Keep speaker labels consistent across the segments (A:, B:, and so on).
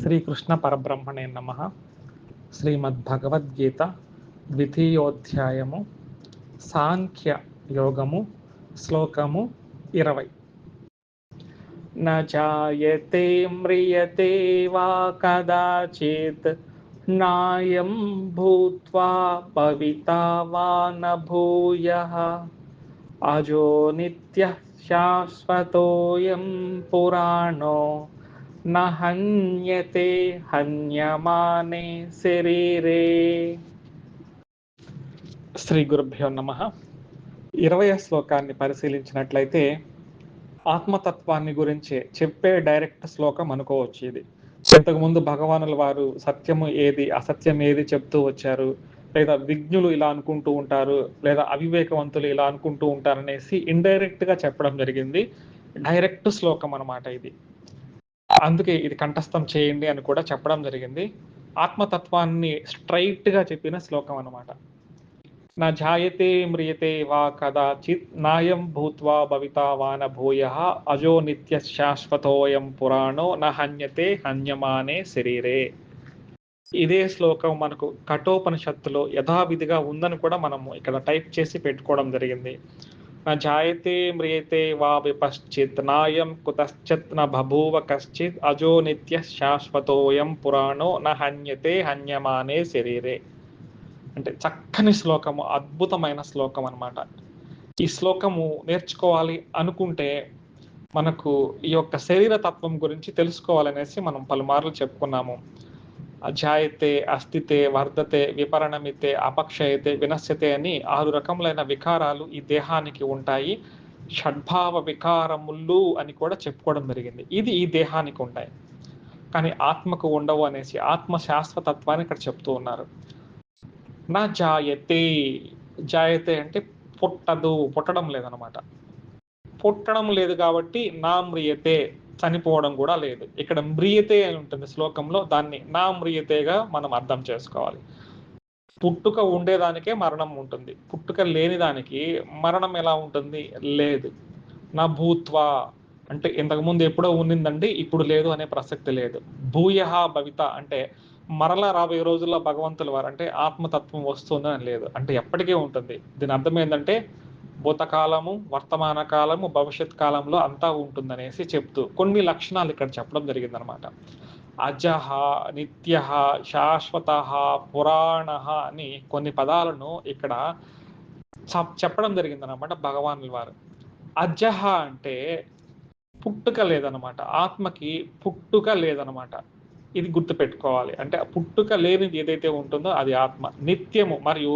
A: శ్రీకృష్ణ పరబ్రహ్మణే నమ శ్రీమద్భగవద్గీత ద్వితీయోధ్యాయము సాంఖ్య యోగము శ్లోకము ఇరవై నాయతే మ్రియతే వా కదాచిత్ నాయం భూత్వా భవితా వా న భూయః అజో నిత్య శాశ్వతోయం పురాణో న హన్యతే హన్యమానే శరీరే. శ్రీ గురుభ్యో నమ. ఇరవై శ్లోకాన్ని పరిశీలించినట్లయితే ఆత్మతత్వాన్ని గురించి చెప్పే డైరెక్ట్ శ్లోకం అనుకోవచ్చు ఇది. ఇంతకుముందు భగవానుల వారు సత్యము ఏది అసత్యం ఏది చెప్తూ వచ్చారు లేదా విజ్ఞులు ఇలా అనుకుంటూ ఉంటారు లేదా అవివేకవంతులు ఇలా అనుకుంటూ ఉంటారు అనేసి ఇండైరెక్ట్గా చెప్పడం జరిగింది. డైరెక్ట్ శ్లోకం అనమాట ఇది. అందుకే ఇది కంఠస్థం చేయండి అని కూడా చెప్పడం జరిగింది. ఆత్మతత్వాన్ని స్ట్రైట్గా చెప్పిన శ్లోకం అన్నమాట. నా జాయతే మ్రియతే వా కదాచిత్ నాయం భూత్వా భవితా వాన భూయ అజో నిత్య శాశ్వతోయం పురాణో న హన్యతే హన్యమానే శరీరే. ఇదే శ్లోకం మనకు కఠోపనిషత్తులో యథావిధిగా ఉందని కూడా మనము ఇక్కడ టైప్ చేసి పెట్టుకోవడం జరిగింది. నా జాయతే మ్రియతే వా విపశ్చిత్ నాయం కుతశ్చిత్ న బభూవ కశ్చిత్ అజో నిత్య శాశ్వతోయం పురాణో న హన్యతే హన్యమానే శరీరే అంటే చక్కని శ్లోకము అద్భుతమైన శ్లోకం అన్నమాట. ఈ శ్లోకము నేర్చుకోవాలి అనుకుంటే మనకు ఈ యొక్క శరీర తత్వం గురించి తెలుసుకోవాలనేసి మనం పలుమార్లు చెప్పుకున్నాము. అజాయతే అస్థితే వర్ధతే విపరణమితే అపక్షయతే వినశ్యతే అని ఆరు రకములైన వికారాలు ఈ దేహానికి ఉంటాయి. షడ్భావ వికారములు అని కూడా చెప్పుకోవడం జరిగింది. ఇది ఈ దేహానికి ఉంటాయి. కానీ ఆత్మకు ఉండవు అనేసి ఆత్మ శాశ్వతత్వాన్ని ఇక్కడ చెప్తూ ఉన్నారు. నా జాయతే. జాయతే అంటే పుట్టదు పుట్టడం లేదనమాట పుట్టడం లేదు కాబట్టి నామ్రియతే. చనిపోవడం కూడా లేదు. ఇక్కడ మ్రియతే అని ఉంటుంది శ్లోకంలో దాన్ని నా మ్రియతేగా మనం అర్థం చేసుకోవాలి. పుట్టుక ఉండేదానికే మరణం ఉంటుంది. పుట్టుక లేని దానికి మరణం ఎలా ఉంటుంది? లేదు. నా భూత్వా అంటే ఇంతకుముందు ఎప్పుడో ఉన్నిందండి ఇప్పుడు లేదు అనే ప్రసక్తి లేదు. భూయహ భవిత అంటే మరలా రాబోయే రోజుల్లో భగవంతుల వారు అంటే ఆత్మతత్వం వస్తుందని లేదు అంటే ఎప్పటికీ ఉంటుంది. దీని అర్థం ఏంటంటే భూతకాలము వర్తమాన కాలము భవిష్యత్ కాలంలో అంతా ఉంటుందనేసి చెప్తూ కొన్ని లక్షణాలు ఇక్కడ చెప్పడం జరిగిందనమాట. అజహ నిత్య శాశ్వత పురాణ అని కొన్ని పదాలను ఇక్కడ చెప్పడం జరిగిందనమాట భగవానుల వారు. అజహ అంటే పుట్టుక లేదనమాట. ఆత్మకి పుట్టుక లేదనమాట. ఇది గుర్తుపెట్టుకోవాలి. అంటే పుట్టుక లేనిది ఏదైతే ఉంటుందో అది ఆత్మ. నిత్యము మరియు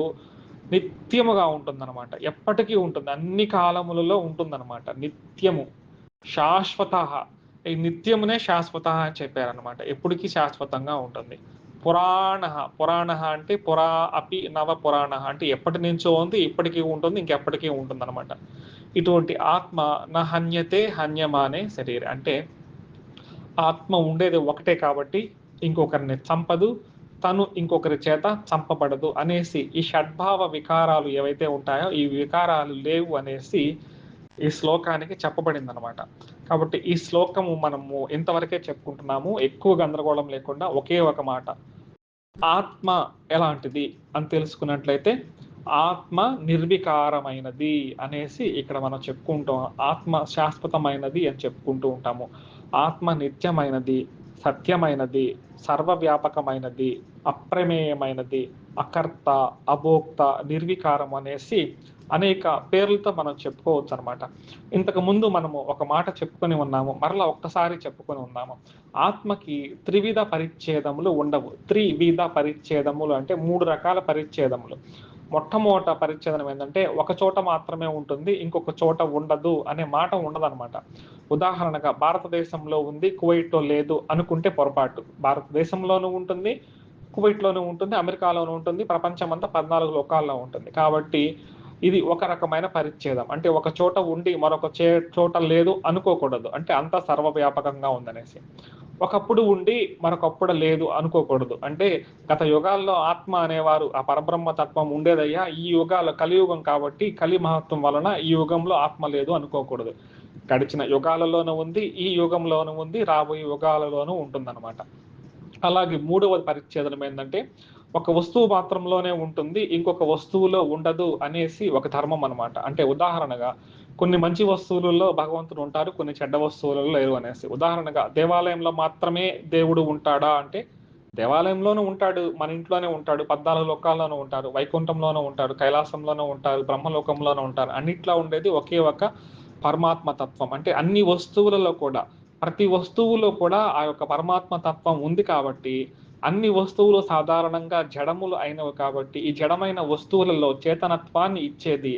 A: నిత్యముగా ఉంటుందన్నమాట. ఎప్పటికీ ఉంటుంది. అన్ని కాలములలో ఉంటుందన్నమాట. నిత్యము. శాశ్వత. ఈ నిత్యమునే శాశ్వత అని చెప్పారనమాట ఎప్పటికీ శాశ్వతంగా ఉంటుంది. పురాణ. పురాణ అంటే పురా అపి నవ పురాణ అంటే ఎప్పటి నుంచో ఉంది ఇప్పటికీ ఉంటుంది ఇంకెప్పటికీ ఉంటుంది అనమాట ఇటువంటి ఆత్మ నా హన్యతే హన్యమానే శరీరం. అంటే ఆత్మ ఉండేది ఒకటే కాబట్టి ఇంకొకరిని చంపదు తను ఇంకొకరి చేత చంపబడదు అనేసి ఈ షడ్భావ వికారాలు ఏవైతే ఉంటాయో ఈ వికారాలు లేవు అనేసి ఈ శ్లోకానికి చెప్పబడింది అనమాట కాబట్టి ఈ శ్లోకము మనము ఇంతవరకే చెప్పుకుంటున్నాము. ఎక్కువ గందరగోళం లేకుండా ఒకే ఒక మాట. ఆత్మ ఎలాంటిది అని తెలుసుకున్నట్లయితే ఆత్మ నిర్వికారమైనది అనేసి ఇక్కడ మనం చెప్పుకుంటాం ఆత్మ శాశ్వతమైనది అని చెప్పుకుంటూ ఉంటాము. ఆత్మ నిత్యమైనది సత్యమైనది సర్వవ్యాపకమైనది అప్రమేయమైనది అకర్త అభోక్త నిర్వికారం అనేసి అనేక పేర్లతో మనం చెప్పుకోవచ్చు అనమాట ఇంతకు ముందు మనము ఒక మాట చెప్పుకొని ఉన్నాము మరలా ఒక్కసారి చెప్పుకొని ఉన్నాము. ఆత్మకి త్రివిధ పరిచ్ఛేదములు ఉండవు. త్రివిధ పరిచ్ఛేదములు అంటే మూడు రకాల పరిచ్ఛేదములు. మొట్టమొదట పరిచ్ఛేదనం ఏంటంటే ఒక చోట మాత్రమే ఉంటుంది ఇంకొక చోట ఉండదు అనే మాట ఉండదన్నమాట. ఉదాహరణగా భారతదేశంలో ఉంది కువైట్లో లేదు అనుకుంటే పొరపాటు. భారతదేశంలోనూ ఉంటుంది కువైట్లోనూ ఉంటుంది అమెరికాలోనూ ఉంటుంది ప్రపంచం అంతా పద్నాలుగు లోకాల్లో ఉంటుంది. కాబట్టి ఇది ఒక రకమైన పరిచ్ఛేదం. అంటే ఒక చోట ఉండి మరొక చే చోట లేదు అనుకోకూడదు. అంటే అంతా సర్వవ్యాపకంగా ఉందనేసి. ఒకప్పుడు ఉండి మరొకప్పుడు లేదు అనుకోకూడదు. అంటే గత యుగాల్లో ఆత్మ అనేవారు ఆ పరబ్రహ్మ తత్వం ఉండేదయ్యా. ఈ యుగాల కలియుగం కాబట్టి కలి మహత్వం వలన ఈ యుగంలో ఆత్మ లేదు అనుకోకూడదు. గడిచిన యుగాలలోనూ ఉంది ఈ యుగంలోనూ ఉంది రాబోయే యుగాలలోనూ ఉంటుందన్నమాట. అలాగే మూడవది పరిచ్ఛేదనం ఏంటంటే ఒక వస్తువు మాత్రంలోనే ఉంటుంది ఇంకొక వస్తువులో ఉండదు అనేసి ఒక ధర్మం అనమాట అంటే ఉదాహరణగా కొన్ని మంచి వస్తువులలో భగవంతుడు ఉంటారు కొన్ని చెడ్డ వస్తువులలో లేరు అనేసి. ఉదాహరణగా దేవాలయంలో మాత్రమే దేవుడు ఉంటాడా అంటే దేవాలయంలోనూ ఉంటాడు మన ఇంట్లోనే ఉంటాడు పద్నాలుగు లోకాల్లోనూ ఉంటారు వైకుంఠంలోనూ ఉంటారు కైలాసంలోనూ ఉంటారు బ్రహ్మలోకంలోనూ ఉంటారు. అన్నిట్లో ఉండేది ఒకే ఒక పరమాత్మ తత్వం. అంటే అన్ని వస్తువులలో కూడా ప్రతి వస్తువులో కూడా ఆ యొక్క పరమాత్మ తత్వం ఉంది కాబట్టి అన్ని వస్తువులు సాధారణంగా జడములు అయినవి కాబట్టి ఈ జడమైన వస్తువులలో చేతనత్వాన్ని ఇచ్చేది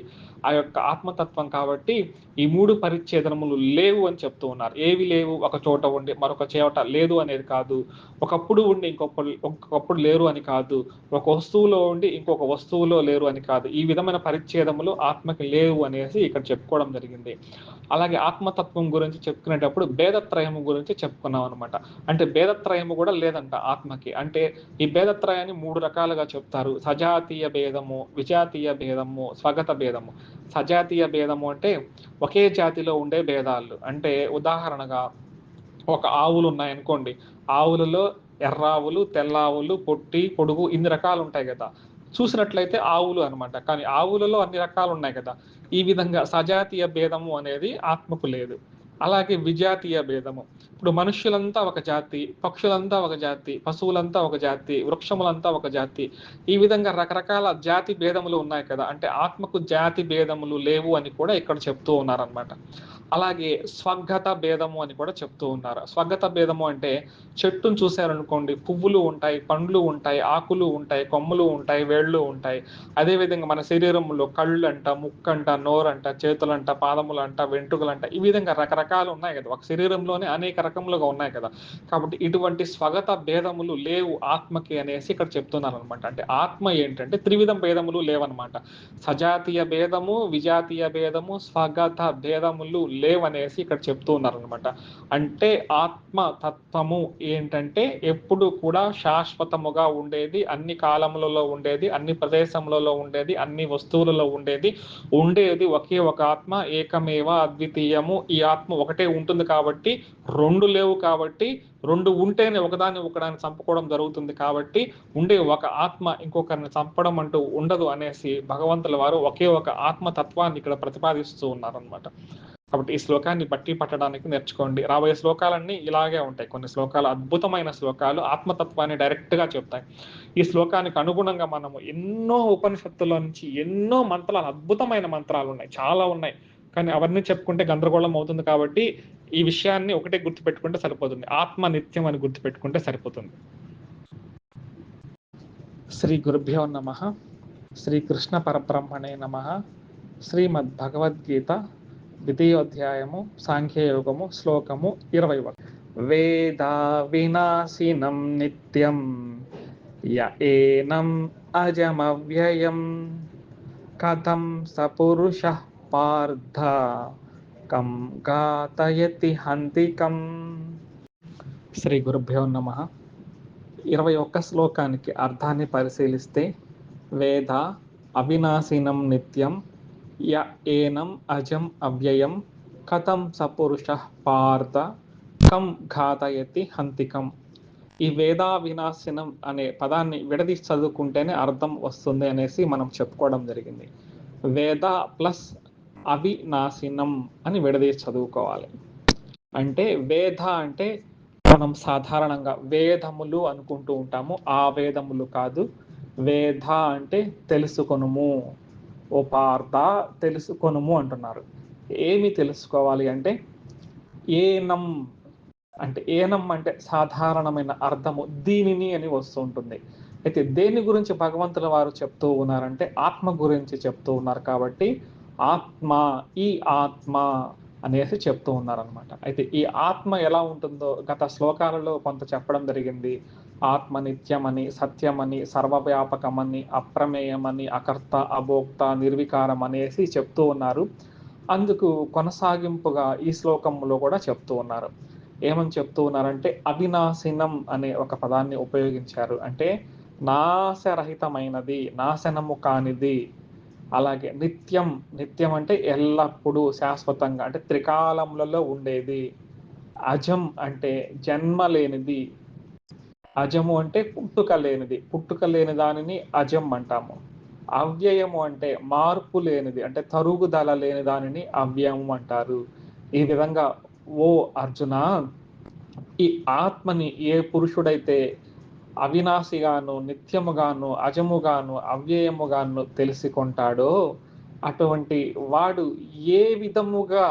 A: ఆ యొక్క ఆత్మతత్వం కాబట్టి ఈ మూడు పరిచ్ఛేదనములు లేవు అని చెప్తూ ఉన్నారు. ఏవి లేవు? ఒక చోట ఉండి మరొక చోట లేదు అనేది కాదు. ఒకప్పుడు ఉండి ఇంకొకప్పుడు ఇంకొకప్పుడు లేరు అని కాదు. ఒక వస్తువులో ఉండి ఇంకొక వస్తువులో లేరు అని కాదు. ఈ విధమైన పరిచ్ఛేదములు ఆత్మకి లేవు అనేసి ఇక్కడ చెప్పుకోవడం జరిగింది. అలాగే ఆత్మతత్వం గురించి చెప్పుకునేటప్పుడు భేదత్రయము గురించి చెప్పుకున్నాం అనమాట అంటే భేదత్రయము కూడా లేదంట ఆత్మకి. అంటే ఈ భేదత్రయాన్ని మూడు రకాలుగా చెప్తారు. సజాతీయ భేదము విజాతీయ భేదము స్వగత భేదము. సజాతీయ భేదము అంటే ఒకే జాతిలో ఉండే భేదాలు. అంటే ఉదాహరణగా ఒక ఆవులు ఉన్నాయనుకోండి ఆవులలో ఎర్రావులు తెల్లావులు పొట్టి పొడుగు ఇన్ని రకాలు ఉంటాయి కదా. చూసినట్లయితే ఆవులు అనమాట కానీ ఆవులలో అన్ని రకాలు ఉన్నాయి కదా. ఈ విధంగా సజాతీయ భేదము అనేది ఆత్మకు లేదు. అలాగే విజాతీయ భేదము. ఇప్పుడు మనుష్యులంతా ఒక జాతి పక్షులంతా ఒక జాతి పశువులంతా ఒక జాతి వృక్షములంతా ఒక జాతి. ఈ విధంగా రకరకాల జాతి భేదములు ఉన్నాయి కదా. అంటే ఆత్మకు జాతి భేదములు లేవు అని కూడా ఇక్కడ చెప్తూ ఉన్నారనమాట అలాగే స్వగత భేదము అని కూడా చెప్తూ ఉన్నారు. స్వగత భేదము అంటే చెట్టును చూశారనుకోండి పువ్వులు ఉంటాయి పండ్లు ఉంటాయి ఆకులు ఉంటాయి కొమ్మలు ఉంటాయి వేళ్ళు ఉంటాయి. అదేవిధంగా మన శరీరంలో కళ్ళు అంట ముక్కు అంట నోరంట చేతులంట పాదములంట వెంట్రుకలంట ఈ విధంగా రకరకాలు ఉన్నాయి కదా. ఒక శరీరంలోనే అనేక రకములుగా ఉన్నాయి కదా. కాబట్టి ఇటువంటి స్వగత భేదములు లేవు ఆత్మకి అనేసి ఇక్కడ చెప్తున్నారు అనమాట అంటే ఆత్మ ఏంటంటే త్రివిధం భేదములు లేవన్నమాట. సజాతీయ భేదము విజాతీయ భేదము స్వగత భేదములు లేవనేసి ఇక్కడ చెప్తూ ఉన్నారనమాట అంటే ఆత్మ తత్వము ఏంటంటే ఎప్పుడు కూడా శాశ్వతముగా ఉండేది అన్ని కాలములలో ఉండేది అన్ని ప్రదేశములలో ఉండేది అన్ని వస్తువులలో ఉండేది. ఉండేది ఒకే ఒక ఆత్మ ఏకమేవ అద్వితీయము. ఈ ఆత్మ ఒకటే ఉంటుంది కాబట్టి రెండు లేవు కాబట్టి రెండు ఉంటేనే ఒకదాన్ని ఒకదాన్ని చంపుకోవడం జరుగుతుంది కాబట్టి ఉండే ఒక ఆత్మ ఇంకొకరిని చంపడం అంటూ ఉండదు అనేసి భగవంతుల వారు ఒకే ఒక ఆత్మ తత్వాన్ని ఇక్కడ ప్రతిపాదిస్తూ ఉన్నారనమాట కాబట్టి ఈ శ్లోకాన్ని బట్టి పట్టడానికి నేర్చుకోండి. రాబోయే శ్లోకాలన్నీ ఇలాగే ఉంటాయి. కొన్ని శ్లోకాలు అద్భుతమైన శ్లోకాలు ఆత్మతత్వాన్ని డైరెక్ట్గా చెప్తాయి. ఈ శ్లోకానికి అనుగుణంగా మనము ఎన్నో ఉపనిషత్తుల నుంచి ఎన్నో మంత్రాలు అద్భుతమైన మంత్రాలు ఉన్నాయి. చాలా ఉన్నాయి. కానీ అవన్నీ చెప్పుకుంటే గందరగోళం అవుతుంది కాబట్టి ఈ విషయాన్ని ఒకటే గుర్తుపెట్టుకుంటే సరిపోతుంది. ఆత్మ నిత్యం అని గుర్తుపెట్టుకుంటే సరిపోతుంది. శ్రీ గురుభ్యో నమ. శ్రీకృష్ణ పరబ్రహ్మణే నమ. శ్రీమద్ భగవద్గీత ద్వితీయోధ్యాయము సాంఖ్యయోగము శ్లోకము ఇరవై వేద వినాశినం నిత్యం య ఏనం అజమవ్యయం కథం సపురుష పార్థ కం గాతయతి హంతికం. శ్రీ గురుభ్యో నమ. ఇరవై ఒక్క శ్లోకానికి అర్థాన్ని పరిశీలిస్తే వేద అవినాశినం నిత్యం య ఏనం అజం అవ్యయం కథం సపురుష పార్థ కం ఘాతయతి హంతికం. ఈ వేదా వినాశనం అనే పదాన్ని విడదీసి చదువుకుంటేనే అర్థం వస్తుంది అనేసి మనం చెప్పుకోవడం జరిగింది. వేద ప్లస్ అవినాశినం అని విడదీసి చదువుకోవాలి. అంటే వేద అంటే మనం సాధారణంగా వేదములు అనుకుంటూ ఉంటాము. ఆ వేదములు కాదు. వేద అంటే తెలుసుకొనుము. ఓ పార్థ తెలుసుకొనుము అంటున్నారు. ఏమి తెలుసుకోవాలి అంటే ఏనం అంటే ఏనం అంటే సాధారణమైన అర్థము దీనిని అని వస్తూ ఉంటుంది. అయితే దేని గురించి భగవంతుల వారు చెప్తూ ఉన్నారంటే ఆత్మ గురించి చెప్తూ ఉన్నారు కాబట్టి ఆత్మ ఈ ఆత్మ అనేసి చెప్తూ ఉన్నారనమాట అయితే ఈ ఆత్మ ఎలా ఉంటుందో గత శ్లోకాలలో కొంత చెప్పడం జరిగింది. ఆత్మ నిత్యమని సత్యమని సర్వవ్యాపకమని అప్రమేయమని అకర్త అభోక్త నిర్వికారం అనేసి చెప్తూ ఉన్నారు. అందుకు కొనసాగింపుగా ఈ శ్లోకంలో కూడా చెప్తూ ఉన్నారు. ఏమని చెప్తూ ఉన్నారంటే అవినాశినం అనే ఒక పదాన్ని ఉపయోగించారు. అంటే నాశరహితమైనది నాశనము కానిది. అలాగే నిత్యం నిత్యం అంటే ఎల్లప్పుడూ శాశ్వతంగా అంటే త్రికాలములలో ఉండేది. అజం అంటే జన్మ లేనిది. అజము అంటే పుట్టుక లేనిది. పుట్టుక లేని దానిని అజం అంటాము. అవ్యయము అంటే మార్పు లేనిది అంటే తరుగుదల లేని దానిని అవ్యయము అంటారు. ఈ విధంగా ఓ అర్జున ఈ ఆత్మని ఏ పురుషుడైతే అవినాశిగాను నిత్యముగాను అజముగాను అవ్యయముగాను తెలుసుకుంటాడో అటువంటి వాడు ఏ విధముగా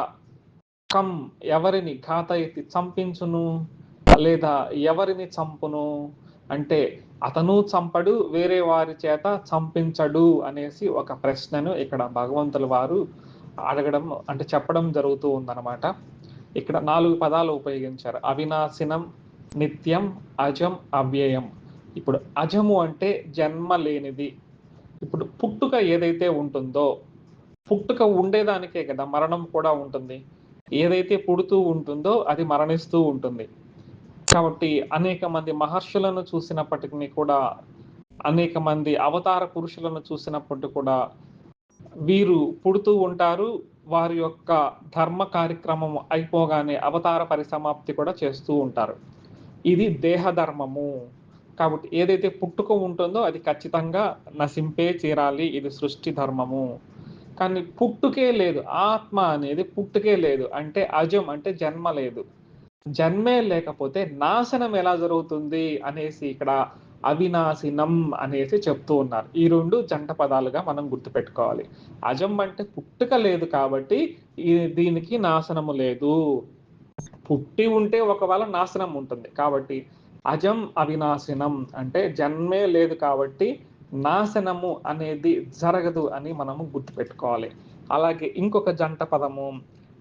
A: కం ఎవరిని ఘాతయితి చంపించును? లేదా ఎవరిని చంపును? అంటే అతను చంపడు వేరే వారి చేత చంపించడు అనేసి ఒక ప్రశ్నను ఇక్కడ భగవంతుల వారు అడగడం అంటే చెప్పడం జరుగుతూ ఉందన్నమాట. ఇక్కడ నాలుగు పదాలు ఉపయోగించారు. అవినాశినం నిత్యం అజం అవ్యయం. ఇప్పుడు అజము అంటే జన్మ లేనిది. ఇప్పుడు పుట్టుక ఏదైతే ఉంటుందో పుట్టుక ఉండేదానికే కదా మరణం కూడా ఉంటుంది. ఏదైతే పుడుతూ ఉంటుందో అది మరణిస్తూ ఉంటుంది. కాబట్టి అనేక మంది మహర్షులను చూసినప్పటికీ కూడా అనేక మంది అవతార పురుషులను చూసినప్పటికీ కూడా వీరు పుడుతూ ఉంటారు. వారి యొక్క ధర్మ కార్యక్రమం అయిపోగానే అవతార పరిసమాప్తి కూడా చేస్తూ ఉంటారు. ఇది దేహ ధర్మము కాబట్టి ఏదైతే పుట్టుక ఉంటుందో అది ఖచ్చితంగా నశింపే చేరాలి. ఇది సృష్టి ధర్మము. కానీ పుట్టుకే లేదు. ఆత్మ అనేది పుట్టుకే లేదు. అంటే అజం అంటే జన్మ లేదు. జన్మే లేకపోతే నాశనం ఎలా జరుగుతుంది అనేసి ఇక్కడ అవినాశినం అనేసి చెప్తూ ఉన్నారు. ఈ రెండు జంట పదాలుగా మనం గుర్తుపెట్టుకోవాలి. అజం అంటే పుట్టుక లేదు కాబట్టి ఈ దీనికి నాశనము లేదు. పుట్టి ఉంటే ఒకవేళ నాశనం ఉంటుంది. కాబట్టి అజం అవినాశనం అంటే జన్మే లేదు కాబట్టి నాశనము అనేది జరగదు అని మనము గుర్తుపెట్టుకోవాలి. అలాగే ఇంకొక జంట పదము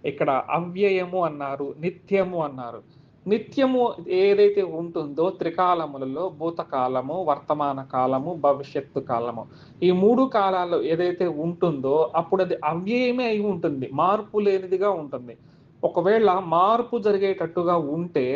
A: ఇక్కడ అవ్యయము అన్నారు నిత్యము అన్నారు. నిత్యము ఏదైతే ఉంటుందో త్రికాలములలో భూతకాలము వర్తమాన కాలము భవిష్యత్తు కాలము. ఈ మూడు కాలాల్లో ఏదైతే ఉంటుందో అప్పుడు అది అవ్యయమే అయి ఉంటుంది మార్పు లేనిదిగా ఉంటుంది. ఒకవేళ మార్పు జరిగేటట్టుగా ఉంటే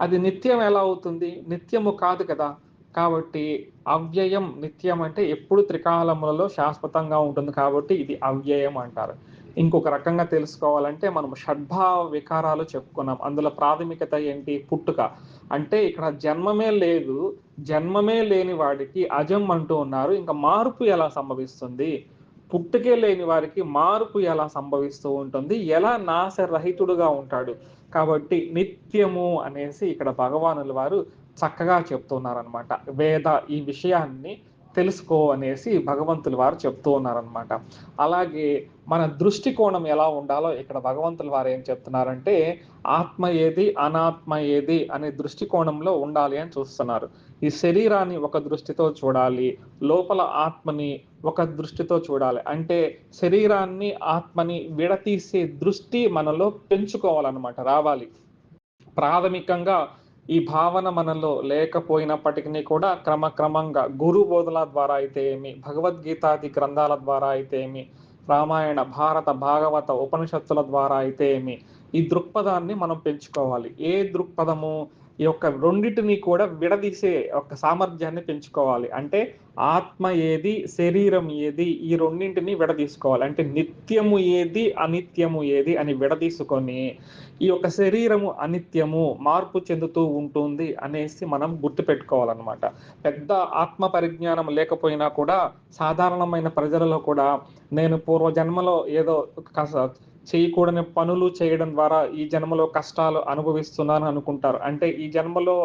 A: అది నిత్యం ఎలా అవుతుంది? నిత్యము కాదు కదా. కాబట్టి అవ్యయం నిత్యం అంటే ఎప్పుడు త్రికాలములలో శాశ్వతంగా ఉంటుంది కాబట్టి ఇది అవ్యయం అంటారు. ఇంకొక రకంగా తెలుసుకోవాలంటే మనం షడ్భావ వికారాలు చెప్పుకున్నాం. అందులో ప్రాథమికత ఏంటి? పుట్టుక. అంటే ఇక్కడ జన్మమే లేదు జన్మమే లేని వాడికి అజం అంటూ ఉన్నారు. ఇంకా మార్పు ఎలా సంభవిస్తుంది? పుట్టుకే లేని వారికి మార్పు ఎలా సంభవిస్తూ ఉంటుంది? ఎలా నాశరహితుడుగా ఉంటాడు? కాబట్టి నిత్యము అనేసి ఇక్కడ భగవానుల వారు చక్కగా చెప్తున్నారనమాట వేద ఈ విషయాన్ని తెలుసుకో అనేసి భగవంతుల వారు చెప్తూ ఉన్నారనమాట అలాగే మన దృష్టికోణం ఎలా ఉండాలో ఇక్కడ భగవంతుల వారు ఏం చెప్తున్నారంటే ఆత్మ ఏది అనాత్మ ఏది అనే దృష్టికోణంలో ఉండాలి అని చూస్తున్నారు. ఈ శరీరాన్ని ఒక దృష్టితో చూడాలి లోపల ఆత్మని ఒక దృష్టితో చూడాలి. అంటే శరీరాన్ని ఆత్మని విడతీసే దృష్టి మనలో పెంచుకోవాలన్నమాట రావాలి. ప్రాథమికంగా ఈ భావన మనలో లేకపోయినప్పటికీ కూడా క్రమక్రమంగా గురు బోధల ద్వారా అయితే ఏమి భగవద్గీతాది గ్రంథాల ద్వారా అయితే ఏమి రామాయణ భారత భాగవత ఉపనిషత్తుల ద్వారా అయితే ఏమి ఈ దృక్పథాన్ని మనం పెంచుకోవాలి. ఏ దృక్పథము ఈ యొక్క రెండింటిని కూడా విడదీసే ఒక సామర్థ్యాన్ని పెంచుకోవాలి. అంటే ఆత్మ ఏది శరీరం ఏది ఈ రెండింటిని విడదీసుకోవాలి. అంటే నిత్యము ఏది అనిత్యము ఏది అని విడదీసుకొని ఈ యొక్క శరీరము అనిత్యము మార్పు చెందుతూ ఉంటుంది అనేసి మనం గుర్తుపెట్టుకోవాలన్నమాట. పెద్ద ఆత్మ పరిజ్ఞానం లేకపోయినా కూడా సాధారణమైన ప్రజలలో కూడా నేను పూర్వ జన్మలో ఏదో చేయకూడని పనులు చేయడం ద్వారా ఈ జన్మలో కష్టాలు అనుభవిస్తున్నాను అనుకుంటారు. అంటే ఈ జన్మలో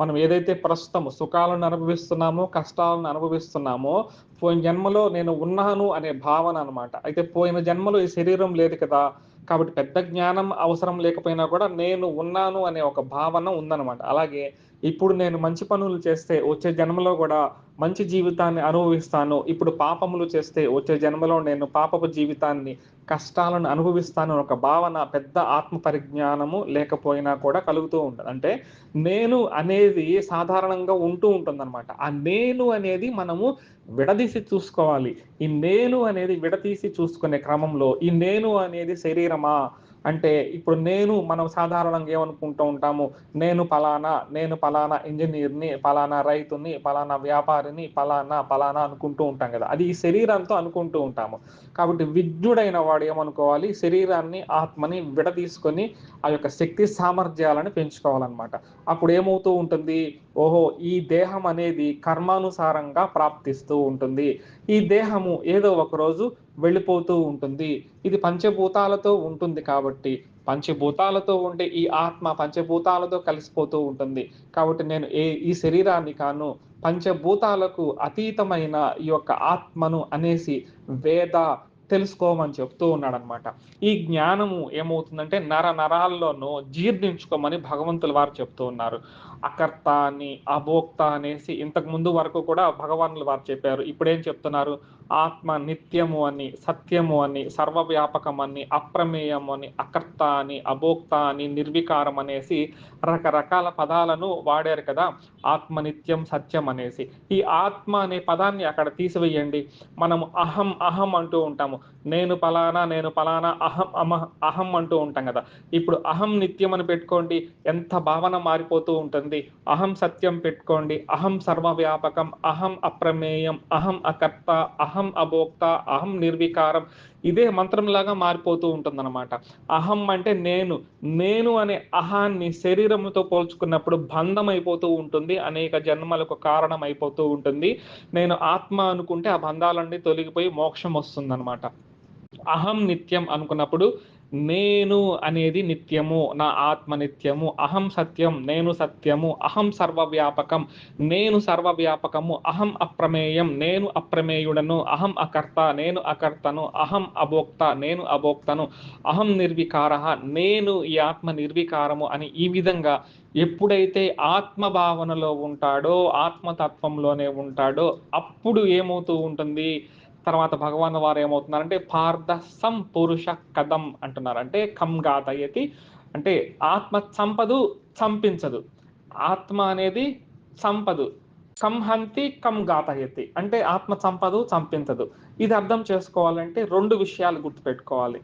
A: మనం ఏదైతే ప్రస్తుతం సుఖాలను అనుభవిస్తున్నామో కష్టాలను అనుభవిస్తున్నామో పోయిన జన్మలో నేను ఉన్నాను అనే భావన అనమాట అయితే పోయిన జన్మలో ఈ శరీరం లేదు కదా కాబట్టి పెద్ద జ్ఞానం అవసరం లేకపోయినా కూడా నేను ఉన్నాను అనే ఒక భావన ఉందన్నమాట. అలాగే ఇప్పుడు నేను మంచి పనులు చేస్తే వచ్చే జన్మలో కూడా మంచి జీవితాన్ని అనుభవిస్తాను. ఇప్పుడు పాపములు చేస్తే వచ్చే జన్మలో నేను పాపపు జీవితాన్ని కష్టాలను అనుభవిస్తాను ఒక భావన పెద్ద ఆత్మ పరిజ్ఞానము లేకపోయినా కూడా కలుగుతూ ఉంటుంది. అంటే నేను అనేది సాధారణంగా ఉంటూ ఉంటుంది అనమాట ఆ నేను అనేది మనము విడదీసి చూసుకోవాలి. ఈ నేను అనేది విడదీసి చూసుకునే క్రమంలో ఈ నేను అనేది శరీరమా? అంటే ఇప్పుడు నేను మనం సాధారణంగా ఏమనుకుంటూ ఉంటాము నేను పలానా నేను పలానా ఇంజనీర్ని పలానా రైతుని పలానా వ్యాపారిని పలానా పలానా అనుకుంటూ ఉంటాం కదా. అది ఈ శరీరంతో అనుకుంటూ ఉంటాము. కాబట్టి విజ్ఞుడైన వాడు ఏమనుకోవాలి? శరీరాన్ని ఆత్మని విడదీసుకొని ఆ యొక్క శక్తి సామర్థ్యాలను పెంచుకోవాలన్నమాట. అప్పుడు ఏమవుతూ ఉంటుంది? ఓహో ఈ దేహం అనేది కర్మానుసారంగా ప్రాప్తిస్తూ ఉంటుంది. ఈ దేహము ఏదో ఒక రోజు వెళ్ళిపోతూ ఉంటుంది. ఇది పంచభూతాలతో ఉంటుంది కాబట్టి పంచభూతాలతో ఉండే ఈ ఆత్మ పంచభూతాలతో కలిసిపోతూ ఉంటుంది. కాబట్టి నేను ఏ ఈ శరీరాన్ని కాను పంచభూతాలకు అతీతమైన ఈ యొక్క ఆత్మను అనేసి వేద తెలుసుకోమని చెప్తూ ఉన్నాడనమాట ఈ జ్ఞానము ఏమవుతుందంటే నర నరాల్లోనూ జీర్ణించుకోమని భగవంతుల వారు చెప్తూ ఉన్నారు. అకర్త అని అభోక్త అనేసి ఇంతకు ముందు వరకు కూడా భగవానులు వారు చెప్పారు. ఇప్పుడేం చెప్తున్నారు? ఆత్మ నిత్యము అని సత్యము అని సర్వవ్యాపకం అని అప్రమేయం అని అకర్త అని అభోక్త అని నిర్వికారం అనేసి రకరకాల పదాలను వాడారు కదా. ఆత్మ నిత్యం సత్యం అనేసి. ఈ ఆత్మ అనే పదాన్ని అక్కడ తీసివేయండి. మనం అహం అహం అంటూ ఉంటాము. నేను పలానా నేను పలానా అహం అమహ అహం అంటూ ఉంటాం కదా. ఇప్పుడు అహం నిత్యం అని పెట్టుకోండి ఎంత భావన మారిపోతూ ఉంటుంది. అహం సత్యం పెట్టుకోండి. అహం సర్వవ్యాపకం. అహం అప్రమేయం. అహం అకర్త. అహం అభోక్త. అహం నిర్వికారం. ఇదే మంత్రంలాగా మారిపోతూ ఉంటుందన్నమాట. అహం అంటే నేను. నేను అనే అహాన్ని శరీరంతో పోల్చుకున్నప్పుడు బంధం అయిపోతూ ఉంటుంది. అనేక జన్మలకు కారణం అయిపోతూ ఉంటుంది. నేను ఆత్మ అనుకుంటే ఆ బంధాలన్నీ తొలగిపోయి మోక్షం వస్తుందన్నమాట. అహం నిత్యం అనుకున్నప్పుడు నేను అనేది నిత్యము నా ఆత్మ నిత్యము అహం సత్యం నేను సత్యము అహం సర్వవ్యాపకం నేను సర్వవ్యాపకము అహం అప్రమేయం నేను అప్రమేయుడను అహం అకర్త నేను అకర్తను అహం అభోక్త నేను అభోక్తను అహం నిర్వికార నేను ఈ ఆత్మ నిర్వికారము అని ఈ విధంగా ఎప్పుడైతే ఆత్మ భావనలో ఉంటాడో ఆత్మతత్వంలోనే ఉంటాడో అప్పుడు ఏమవుతూ ఉంటుంది? తర్వాత భగవాన్ వారు ఏమవుతున్నారంటే పార్థ సం పురుష కథం అంటున్నారు. అంటే కం గాతయతి. అంటే ఆత్మ చంపదు చంపించదు. ఆత్మ అనేది చంపదు. సంహంతి కం గాతయతి. అంటే ఆత్మ చంపదు చంపించదు. ఇది అర్థం చేసుకోవాలంటే రెండు విషయాలు గుర్తుపెట్టుకోవాలి.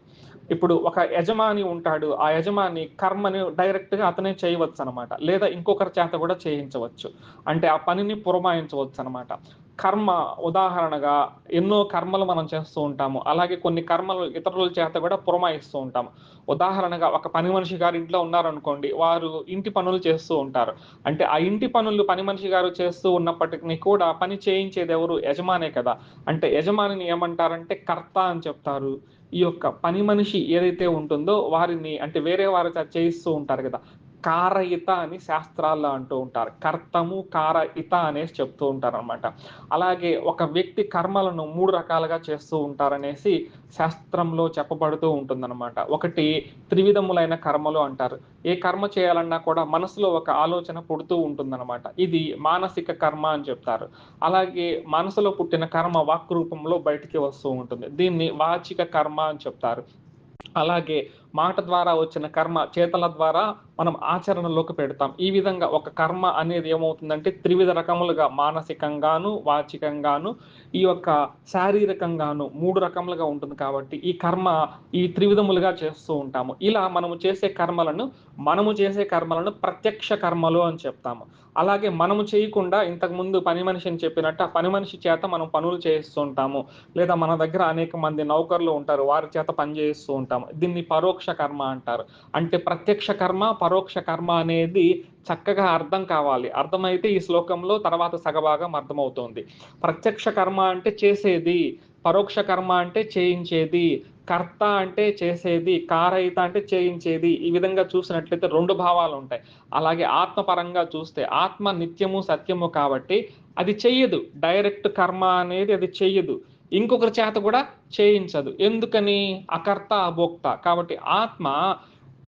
A: ఇప్పుడు ఒక యజమాని ఉంటాడు. ఆ యజమాని కర్మని డైరెక్ట్గా అతనే చేయవచ్చు అనమాట లేదా ఇంకొకరి చేత కూడా చేయించవచ్చు. అంటే ఆ పనిని పురమాయించవచ్చు అనమాట కర్మ ఉదాహరణగా ఎన్నో కర్మలు మనం చేస్తూ ఉంటాము. అలాగే కొన్ని కర్మలు ఇతరుల చేత కూడా పురమాయిస్తూ ఉంటాము. ఉదాహరణగా ఒక పని మనిషి గారు ఇంట్లో ఉన్నారనుకోండి వారు ఇంటి పనులు చేస్తూ ఉంటారు. అంటే ఆ ఇంటి పనులు పని మనిషి గారు చేస్తూ ఉన్నప్పటికీ కూడా పని చేయించేది ఎవరు? యజమానే కదా. అంటే యజమానిని ఏమంటారంటే కర్త అని చెప్తారు. ఈ యొక్క పని మనిషి ఏదైతే ఉంటుందో వారిని అంటే వేరే వారి చేయిస్తూ ఉంటారు కదా. కారయిత అని శాస్త్రాల్లో అంటూ ఉంటారు. కర్తము కారయిత అనేసి చెప్తూ ఉంటారు అనమాట అలాగే ఒక వ్యక్తి కర్మలను మూడు రకాలుగా చేస్తూ ఉంటారనేసి శాస్త్రంలో చెప్పబడుతూ ఉంటుందన్నమాట. ఒకటి త్రివిధములైన కర్మలు అంటారు. ఏ కర్మ చేయాలన్నా కూడా మనసులో ఒక ఆలోచన పుడుతూ ఉంటుందన్నమాట. ఇది మానసిక కర్మ అని చెప్తారు. అలాగే మనసులో పుట్టిన కర్మ వాక్ రూపంలో బయటికి వస్తూ ఉంటుంది. దీన్ని వాచిక కర్మ అని చెప్తారు. అలాగే మాట ద్వారా వచ్చిన కర్మ చేతల ద్వారా మనం ఆచరణలోకి పెడతాం. ఈ విధంగా ఒక కర్మ అనేది ఏమవుతుందంటే త్రివిధ రకములుగా మానసికంగాను వాచికంగాను ఈ యొక్క శారీరకంగాను మూడు రకములుగా ఉంటుంది కాబట్టి ఈ కర్మ ఈ త్రివిధములుగా చేస్తూ ఉంటాము. ఇలా మనము చేసే కర్మలను మనము చేసే కర్మలను ప్రత్యక్ష కర్మలు అని చెప్తాము. అలాగే మనము చేయకుండా ఇంతకుముందు పని మనిషిని చెప్పినట్టు ఆ పని మనిషి చేత మనం పనులు చేయిస్తూ ఉంటాము. లేదా మన దగ్గర అనేక మంది నౌకర్లు ఉంటారు. వారి చేత పని చేయిస్తూ ఉంటాము. దీన్ని పరోక్ష కర్మ అంటారు. అంటే ప్రత్యక్ష కర్మ పరోక్ష కర్మ అనేది చక్కగా అర్థం కావాలి. అర్థమైతే ఈ శ్లోకంలో తర్వాత సగభాగం అర్థమవుతుంది. ప్రత్యక్ష కర్మ అంటే చేసేది పరోక్ష కర్మ అంటే చేయించేది కర్త అంటే చేసేది కారయిత అంటే చేయించేది ఈ విధంగా చూసినట్లయితే రెండు భావాలు ఉంటాయి. అలాగే ఆత్మపరంగా చూస్తే ఆత్మ నిత్యము సత్యము కాబట్టి అది చెయ్యదు. డైరెక్ట్ కర్మ అనేది అది చెయ్యదు. ఇంకొకరి చేత కూడా చేయించదు. ఎందుకని? అకర్త అభోక్త. కాబట్టి ఆత్మ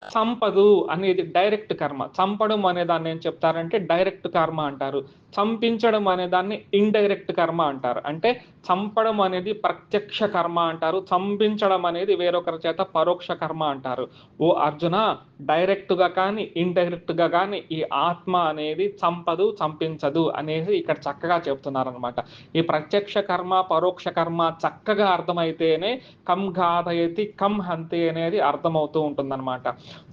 A: చంపదు అనేది డైరెక్ట్ కర్మ. చంపడం అనే దాన్ని ఏం చెప్తారంటే డైరెక్ట్ కర్మ అంటారు. చంపించడం అనే దాన్ని ఇండైరెక్ట్ కర్మ అంటారు. అంటే చంపడం అనేది ప్రత్యక్ష కర్మ అంటారు. చంపించడం అనేది వేరొకరి చేత పరోక్ష కర్మ అంటారు. ఓ అర్జున డైరెక్ట్గా కానీ ఇండైరెక్ట్గా కానీ ఈ ఆత్మ అనేది చంపదు చంపించదు అనేది ఇక్కడ చక్కగా చెప్తున్నారనమాట ఈ ప్రత్యక్ష కర్మ పరోక్ష కర్మ చక్కగా అర్థమైతేనే కం ఘాతయతి కం హంతి అనేది అర్థమవుతూ ఉంటుందన్నమాట.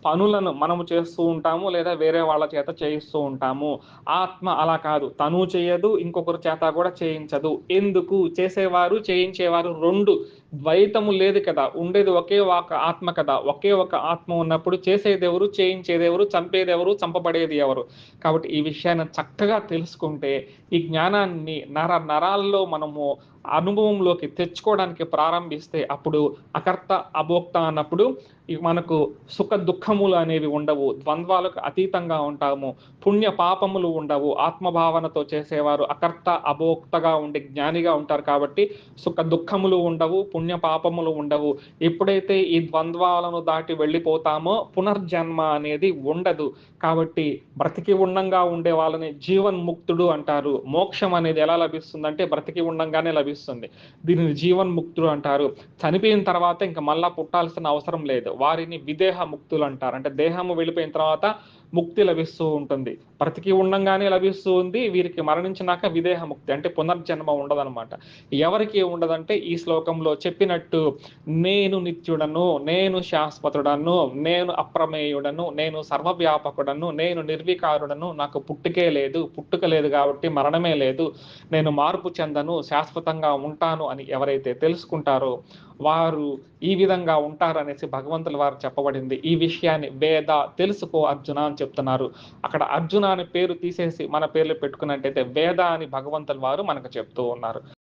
A: పనులను మనము చేస్తూ ఉంటాము లేదా వేరే వాళ్ళ చేత చేయిస్తూ ఉంటాము. ఆత్మ అలా కాదు. తను చేయదు ఇంకొకరి చేత కూడా చేయించదు. ఎందుకు? చేసేవారు చేయించేవారు రెండు. ద్వైతము లేదు కదా. ఉండేది ఒకే ఒక ఆత్మ కదా. ఒకే ఒక ఆత్మ ఉన్నప్పుడు చేసేది ఎవరు చేయించేది ఎవరు చంపేది ఎవరు చంపబడేది ఎవరు? కాబట్టి ఈ విషయాన్ని చక్కగా తెలుసుకుంటే ఈ జ్ఞానాన్ని నర నరాల్లో మనము అనుభవంలోకి తెచ్చుకోవడానికి ప్రారంభిస్తే అప్పుడు అకర్త అభోక్త అన్నప్పుడు మనకు సుఖ దుఃఖములు అనేవి ఉండవు. ద్వంద్వాలకు అతీతంగా ఉంటాము. పుణ్య పాపములు ఉండవు. ఆత్మభావనతో చేసేవారు అకర్త అభోక్తగా ఉండి జ్ఞానిగా ఉంటారు కాబట్టి సుఖ దుఃఖములు ఉండవు. పుణ్య పాపములు ఉండవు. ఎప్పుడైతే ఈ ద్వంద్వాలను దాటి వెళ్ళిపోతామో పునర్జన్మ అనేది ఉండదు. కాబట్టి బ్రతికి ఉండంగా ఉండే వాళ్ళని జీవన్ముక్తుడు అంటారు. మోక్షం అనేది ఎలా లభిస్తుందంటే బ్రతికి ఉండంగానే లభిస్తుంది. దీనిని జీవన్ముక్తుడు అంటారు. చనిపోయిన తర్వాత ఇంకా మళ్ళా పుట్టాల్సిన అవసరం లేదు. వారిని విదేహ ముక్తులు అంటారు. అంటే దేహము వెళ్ళిపోయిన తర్వాత ముక్తి లభిస్తూ ఉంటుంది. బ్రతికి ఉండంగానే లభిస్తూ ఉంది. వీరికి మరణించినాక విదేహ ముక్తి అంటే పునర్జన్మ ఉండదనమాట ఎవరికి ఉండదంటే ఈ శ్లోకంలో చెప్పినట్టు నేను నిత్యుడను నేను శాశ్వతుడను నేను అప్రమేయుడను నేను సర్వవ్యాపకుడను నేను నిర్వికారుడను నాకు పుట్టుకే లేదు పుట్టుక లేదు కాబట్టి మరణమే లేదు నేను మార్పు చెందను శాశ్వతంగా ఉంటాను అని ఎవరైతే తెలుసుకుంటారో వారు ఈ విధంగా ఉంటారనేసి భగవంతుల వారు చెప్పబడింది. ఈ విషయాన్ని వేద తెలుసుకో అర్జున అని చెప్తున్నారు. అక్కడ అర్జున అనే పేరు తీసేసి మన పేర్లు పెట్టుకున్నట్టయితే వేద అని భగవంతుల వారు మనకు చెప్తూ ఉన్నారు.